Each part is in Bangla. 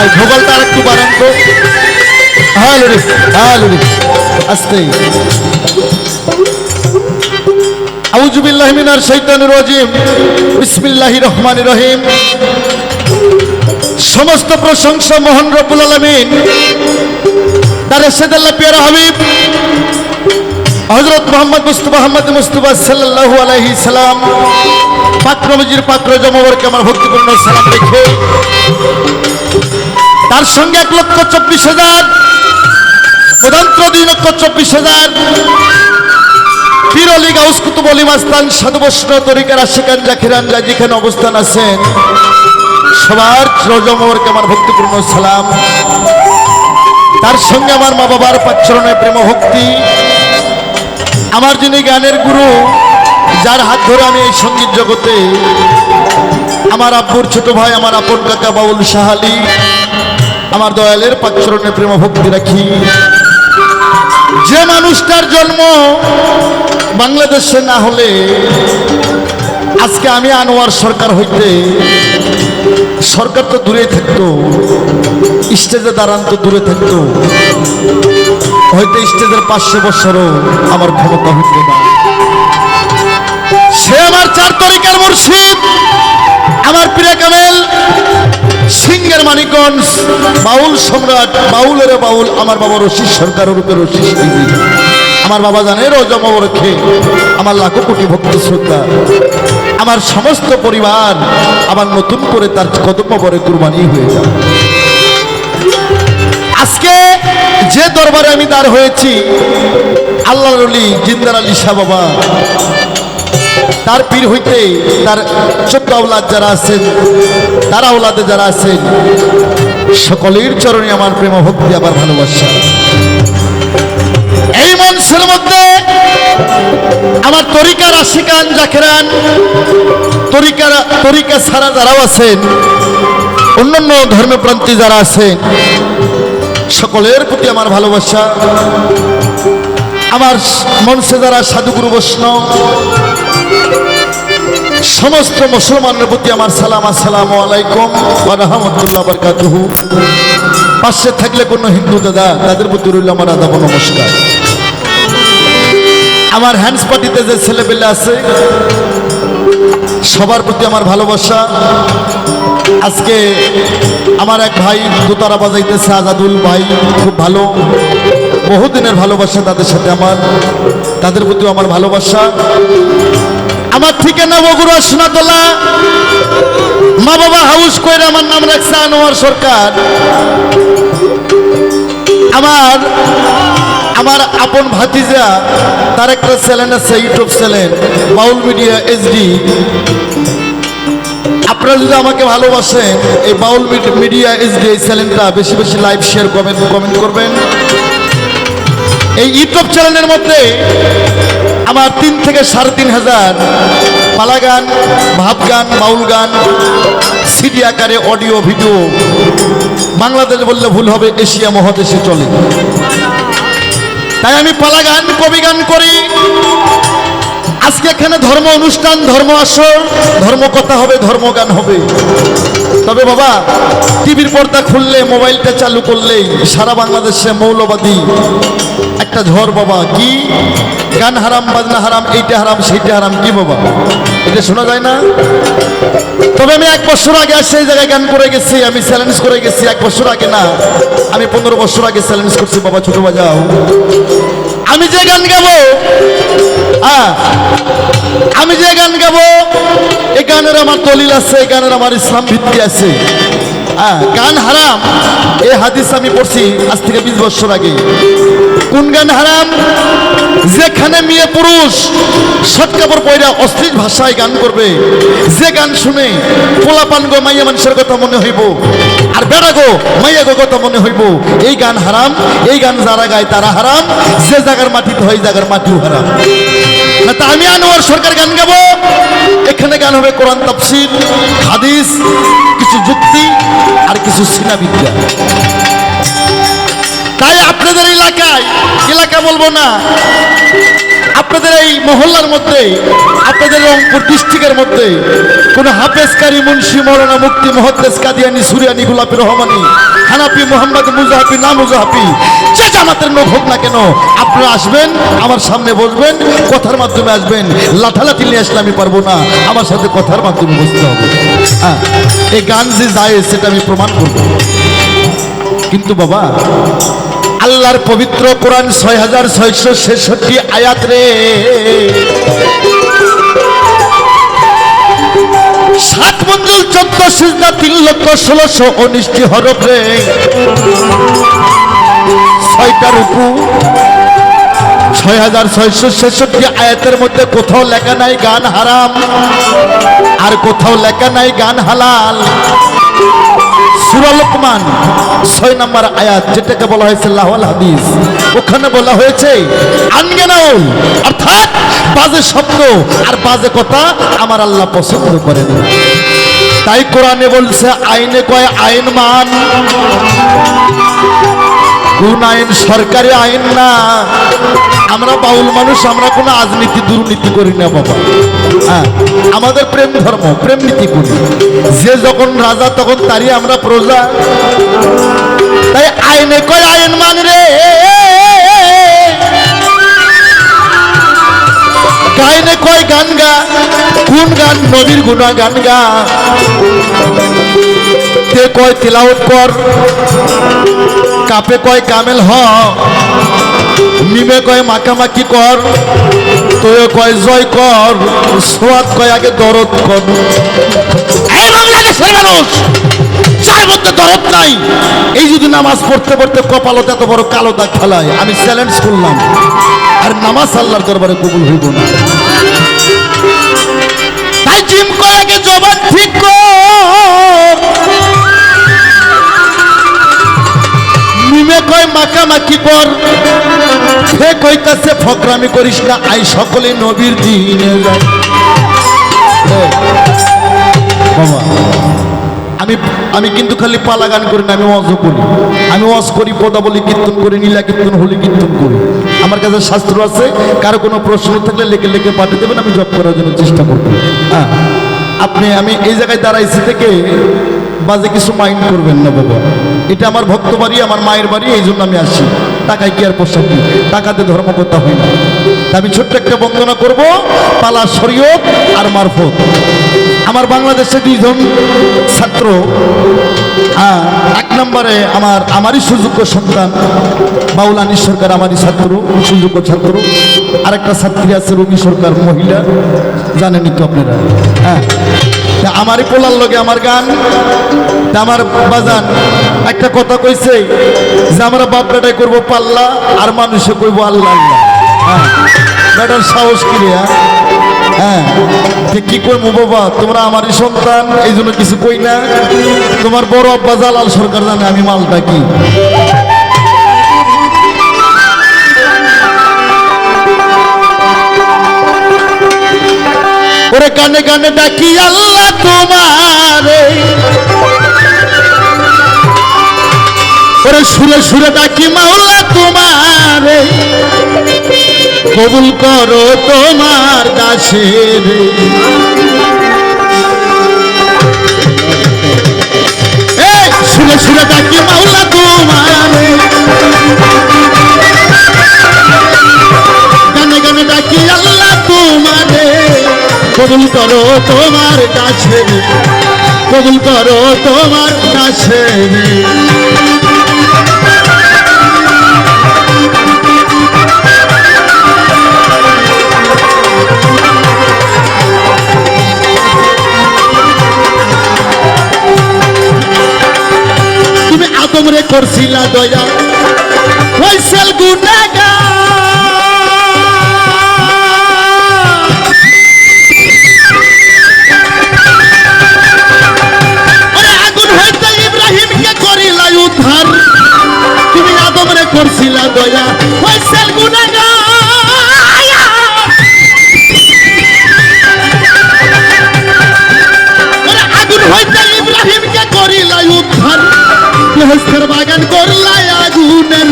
ভাই ভূগোলটা আর একটু বাড়ান তো। হ্যাঁ হ্যাঁ আস্তে আউজুবিল্লাহ সমস্ত প্রশংসা মোহন রব্বুল আলমিন। সেদাল্লা হাবিব। হজরত মোহাম্মদ মুস্তফা আহমদ মুস্তফা সাল্লাল্লাহু আলাইহি সালাম। পাকরমজির পাকর জমবরকে আমার ভক্তিপূর্ণ সালাম রেখে তার সঙ্গে এক লক্ষ চব্বিশ হাজার মদান্ত্র দুই লক্ষ চব্বিশ হাজার পিরলি গাউস কুতুব আলী মাস্তান, সাধু বৈষ্ণব তরিকার আশিকান জাকিরান যা যেখানে অবস্থান আছেন। সবার রজমবরকে আমার ভক্তিপূর্ণ সালাম। তার সঙ্গে আমার মা বাবার পাচ্চরণে প্রেম ভক্তি আমার যিনি গানের গুরু যার হাত ধরে আমি এই সংগীত জগতে আমার আব্বুর ছোট ভাই, আমার আপন কাকা বাউল সাহালি আমার দয়ালের পাচ্চরণে প্রেম ভক্তি রাখি। যে মানুষটার জন্ম বাংলাদেশে না হলে আজকে আমি আনোয়ার সরকার হইতে সরকার তো দূরে থাকতো, স্টেজে দাঁড়ান তো দূরে থাকতো, হয়তো স্টেজের পাঁচশো বছরও আমার ক্ষমতা হইত না। মুর্শিদ, আমার প্রিয় কামেল, সিংহের মানিকগঞ্জ, বাউল সম্রাট, বাউলের বাউল, আমার বাবা রশিদ সরকারের রূপে রশিদ আমার বাবা জানে রোজম রেখে আমার লাখো কোটি ভক্ত শ্রদ্ধা। আমার সমস্ত পরিবার আবার নতুন করে তার কদম পরে কুরবানি হয়ে যাবে আজকে যে দরবারে আমি দাঁড় হয়েছি আল্লাহ রলি জিন্দার আলী শাহ বাবা তার পীর হইতে তার চোদ্দ আওলাদ যারা আছেন, তার আওলাদে যারা আছেন, সকলের চরণে আমার প্রেম ভক্তি আবার ভালোবাসা। এই মঞ্চের মধ্যে আমার তরিকার আশিকান জাকেরান তরিকার তরিকা ছাড়া যারাও আছেন, অন্যান্য ধর্মপ্রান্তি যারা আছেন, সকলের প্রতি আমার ভালোবাসা। আমার মঞ্চে যারা সাধুগুরু বৈষ্ণব সমস্ত মুসলমানের প্রতি আমার সালাম, আসসালামু আলাইকুম রাহমাতুল্লাহ বারকাতুহু। পাশে থাকলে কোনো হিন্দু দাদা, তাদের প্রতি রইল আমার আদাব নমস্কার। আমার হ্যান্ডস পার্টিতে যে ছেলেপেলে আছে, সবার প্রতি আমার ভালোবাসা। আজকে আমার এক ভাই দোতারা বাজাইতেছে আজাদুল ভাই, খুব ভালো। বহুদিনের ভালোবাসা তাদের সাথে আমার। তাদের প্রতিও আমার ভালোবাসা। আমার ঠিকানা বগুড়া সোনাতলা মা বাবা হাউস কইরে আমার নাম রাখছে আনোয়ার সরকার। আমার আমার আপন ভাতিজা, তার একটা চ্যানেল আছে, YouTube channel Baul media HD আপনারা যদি আমাকে ভালোবাসেন, এই বাউল মিডিয়া এইচডি এই চ্যানেলটা বেশি বেশি লাইভ, শেয়ার, কমেন্ট কমেন্ট করবেন। এই ইউটিউব চ্যানেলের মধ্যে আমার তিন থেকে সাড়ে তিন হাজার পালা গান ভাব গান বাউল গান সিডি আকারে অডিও, ভিডিও। বাংলাদেশ বললে ভুল হবে, এশিয়া মহাদেশে চলে। তাই আমি পালা গান কবি গান করি। আজকে এখানে ধর্ম অনুষ্ঠান, ধর্ম আসর, ধর্ম কথা হবে, ধর্ম গান হবে। তবে বাবা, টিভির পর্দা খুললে, মোবাইলটা চালু করলেই সারা বাংলাদেশে মৌলবাদী একটা ঝড় বাবা, কি? গান হারাম, বাজনা হারাম, এইটা হারাম, সেইটা হারাম, কি বাবা এটা শোনা যায় না? তবে আমি এক বছর আগে আর সেই জায়গায় গান করে গেছি, আমি চ্যালেঞ্জ করে গেছি, এক বছর আগে না, আমি পনেরো বছর আগে চ্যালেঞ্জ করছি, বাবা ছোট বাজাও। আমি যে গান গাবো আমি যে গান গাবো এই গানের আমার দলিল আছে এই গানের আমার ইসলাম ভিত্তি আছে। গান হারাম। এই হাদিস আমি পড়ছি আজ থেকে বিশ বছর আগে। কোন গান হারাম? যেখানে মেয়ে পুরুষ শর্ট কাপড় পয়রা অশ্লীল ভাষায় গান করবে, যে গান শুনে পোলাপান গো মাইয়া মানুষের কথা মনে হইব। আর বেড়া গো, মাইয়া গো কথা মনে হইব? এই গান হারাম, এই গান যারা গায় তারা হারাম, যে জায়গার মাটিতে হয় জায়গার মাটিও হারাম। না তা আমি আনোয়ার সরকার গান গাবো। এখানে গান হবে কোরআন তফসিল হাদিস, কিছু যুক্তি আর কিছু সিনা বিদ্যা তাই আপনাদের এলাকায়, এলাকা বলব না আপনাদের এই মহল্লার মধ্যে, আপনাদের রংপুর ডিস্ট্রিক্টের মধ্যে, কোন হাফেজকারী মুন্সি, মৌলানা মুক্তি মহদ্দেস কাদিয়ানি, সুরিয়ানি, গুলাপি রহমানি হানাপি মোহাম্মদ মুজাহাপি না মুজাহাপি যে জামাতের লোক হোক না কেন, আপনারা আসবেন, আমার সামনে বসবেন, কথার মাধ্যমে আসবেন। লাঠালাঠি নিয়ে আসলে আমি পারব না, আমার সাথে কথার মাধ্যমে বসতে হবে। হ্যাঁ এই গান যে যায় সেটা আমি প্রমাণ করব। কিন্তু বাবা আল্লাহর পবিত্র কোরআন ছয় হাজার ছয়শো ছেষট্টি আয়াত রে। সাত মঞ্জুল, চোদ্দ সিজদা, তিন লক্ষ ষোলোশো উনিশটি হরফ রে। ছয়টা রূপু ছয় হাজার ছয়শো ছেষট্টি আয়াতের মধ্যে কোথাও লেখা নাই গান হারাম, আর কোথাও লেখা নাই গান হালাল। সুরা লোকমান, ছয় নম্বর আয়াত, যেটাকে বলা হয়েছে লাহওয়াল হাদিস। ওখানে বলা হয়েছে আনগেনাউল অর্থাৎ বাজে শব্দ আর বাজে কথা আমার আল্লাহ পছন্দ করেন। তাই কোরআনে বলছে, আইনে কয় আইন মান। কোন আইন সরকারি আইন না। আমরা বাউল মানুষ, আমরা কোনো রাজনীতি, দুর্নীতি করি না বাবা। হ্যাঁ আমাদের প্রেম ধর্ম, প্রেম নীতি করি। যে যখন রাজা, তখন তারই আমরা প্রজা। তাই আইনে কয় আইন মান রে গাইনে কয় গান গা? কোন গান? নবীর গুণা গান গা। কয় তিলাওত কর। কাপে কয় কামেল হ। মিমে কয় মাকামাকি কর। তোয়ে কয় জয় কর। সোয়াদ কয় আগে দরদ কর। দরদ নাই, এই যদি নামাজ পড়তে পড়তে বড় কালো আমি চ্যালেঞ্জ করলাম। আর নামাজ আল্লাহর দরবারে কবুল হইব না। কয় মাকামাকি কর। সে কইতাছে, ফকরামি করিস না, আই সকলে নবীর দিনে আমি আমি কিন্তু খালি পালা গান করি না, আমি ওয়াজ করি। আমি ওয়াজ করি, পদা বলি, কীর্তন করি, নীলা কীর্তন, হলি কীর্তন করি। আমার কাছে শাস্ত্র আছে, কারও কোনো প্রশ্ন থাকলে লেখে লেখে পাঠিয়ে দেবেন, আমি জব করার জন্য চেষ্টা করব। হ্যাঁ আপনি, আমি এই জায়গায় দাঁড়াইছি থেকে বাজে কিছু মাইন্ড করবেন না বাবা। এটা আমার ভক্ত বাড়ি, আমার মায়ের বাড়ি, এই জন্য আমি আসি টাকায় কি আর পোশাক কি টাকাতে ধর্মকর্তা হয় না। আমি ছোট্ট একটা বন্দনা করব, পালা শরীয়ত আর মারফত। আমার বাংলাদেশে দুইজন ছাত্র এক নম্বরে আমার, আমারই সুযোগ্য সন্তান বাউলানি সরকার আমারই ছাত্র, সুযোগ্য ছাত্র। আরেকটা ছাত্রী আছে রবি সরকার, মহিলা। জানেনই তো আপনারা। হ্যাঁ। তা আমারই পোলার লগে আমার গান তা আমার বাজান একটা কথা কইছে যে আমরা বাপ বেটাই করব পাল্লা আর মানুষে কইব আল্লাহ আল্লাহ। হ্যাঁ। বেটার সাহস কি রে, হ্যাঁ? তে কি কইবো বাবা তোমরা আমারই সন্তান এই জন্য কিছু কই না। তোমার বড় আব্বা জালাল সরকার জানে আমি মালটা কি। ওরে কানে কানে ডাকি, আল্লাহ তোমার। ওরে সুরে সুরে ডাকি, মাওলা তোমারে। কবুল করো তোমার দাসের। সুরে সুরে ডাকি, মাওলা কবুল করো তোমার কাছে কবুল করো তোমার কাছে তুমি আদম রে করছিলা দয়া। হইছেল গুনাগা করছিলা দয়া। গুনাগা ওরে আগুন হইতে ইব্রাহিমকে করিলা উদ্ধার। বেহেস্তের বাগান করলাই আগুনের।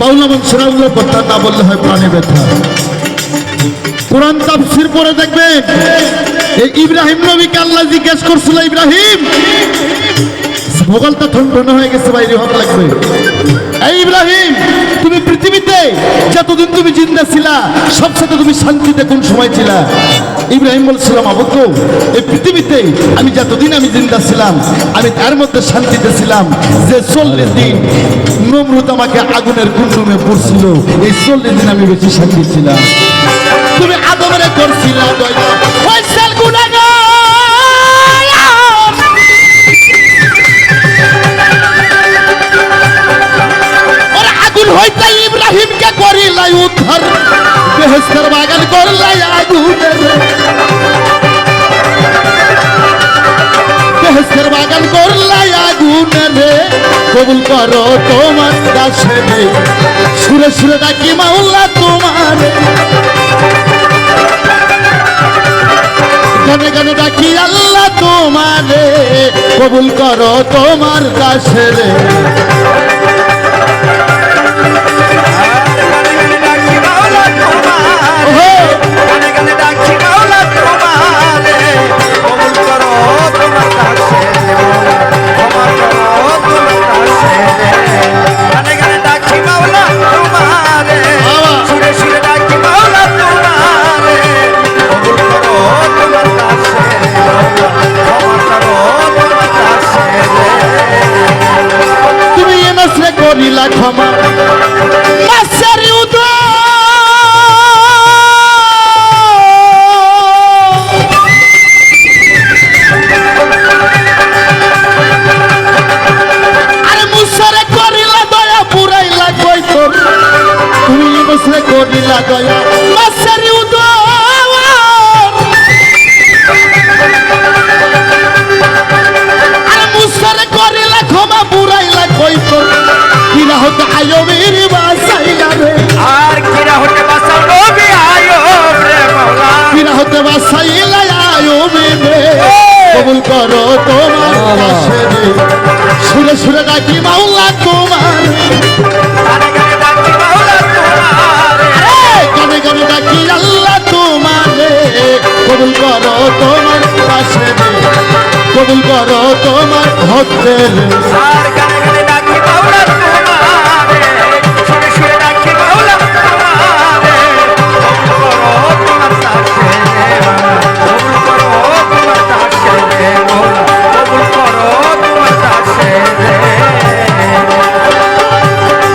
মানুষেরা উল্লেখ করতাম না বললে হয় প্রাণে ব্যথা। কোরআন তাফসির পরে দেখবেন। এই ইব্রাহিম নবীকে আল্লাহ জিজ্ঞেস করছিল, ইব্রাহিম ভোগালটা ঠন হয়ে গেছে বাইরে ভাব লাগবে। এই ইব্রাহিম, তুমি পৃথিবীতে যতদিন তুমি জিন্দা ছিলা সবসাথে তুমি শান্তিতে কোন সময় ছিলা? ইব্রাহিম বলছিলাম আবদ্ধ এই পৃথিবীতে আমি যতদিন আমি জিন্দা ছিলাম, আমি তার মধ্যে শান্তিতে ছিলাম। যে চল্লিশ দিন নমরুদ আমাকে আগুনের কুণ্ডুমে পড়ছিল, এই চল্লিশ দিন আমি বেশি শান্তি ছিলাম। তুমি আদমরে করছিলা দয়া ওই সাল আগুন হইতে ইব্রাহিমকে করিলাই উদ্ধার। বেহেস্তের বাগান করলাই আগুনের। বেহেস্তের বাগান করলাই আগুনের। কবুল করো তোমার কাছে সুরে সুরে ডাকি মাওলা তোমার। গানে গানে ডাকি আল্লাহ তোমারে কবুল করো তোমার কাছে করিলা ক্ষমা। আরে মুসরে করিলা দয়া তোর তুমি বসে করিলা আরে ক্ষমা পুরাইলা কই তোর কিরা হতে আয়বের বাসাইলা রে। আর কিরা হতে বাসাও নবী আয়ো রে মাওলা কিরা হতে বাসাইলা আয়বের রে কবুল করো তোমার কাছে রে। সুরে সুরে ডাকি মাওলা তোমার। গানে গানে ডাকি মাওলা তোমারে। এই গানে গানে ডাকি আল্লাহ তোমারে কবুল করো তোমার পাশে রে। কবুল করো তোমার ভক্তের। আর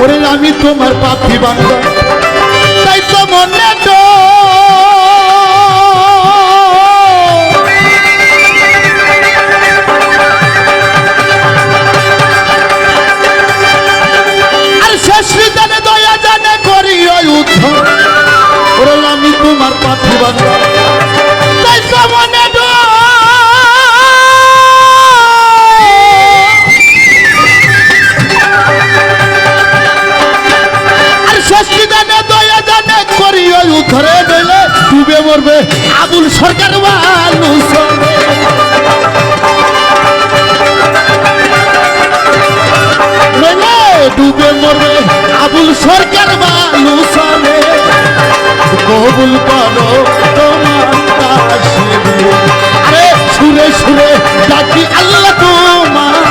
ওরে আমি তোমার পাপি বান্দা তাই তো মনে উদ্ধরে নইলে ডুবে মরবে আবুল সরকার ডুবে মরবে আবুল সরকার মানুষ। কবুল করো তোমার সুরে সুরে ডাকি আল্লাহ তোমার।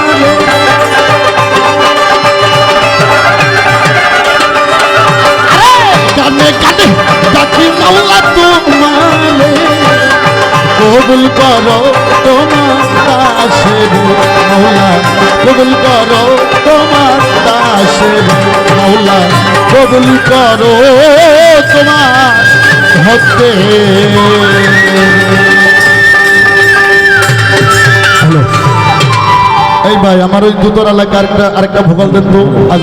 গানে গানে মাওলা তোমারে কবুল করো তোমার কবুল করো তোমার দাসের মাওলা কবুল করো তোমার হ্যালো। এই ভাই, আমার ওই দুতর এলাকার আরেকটা আরেকটা ভোকাল দেন আজ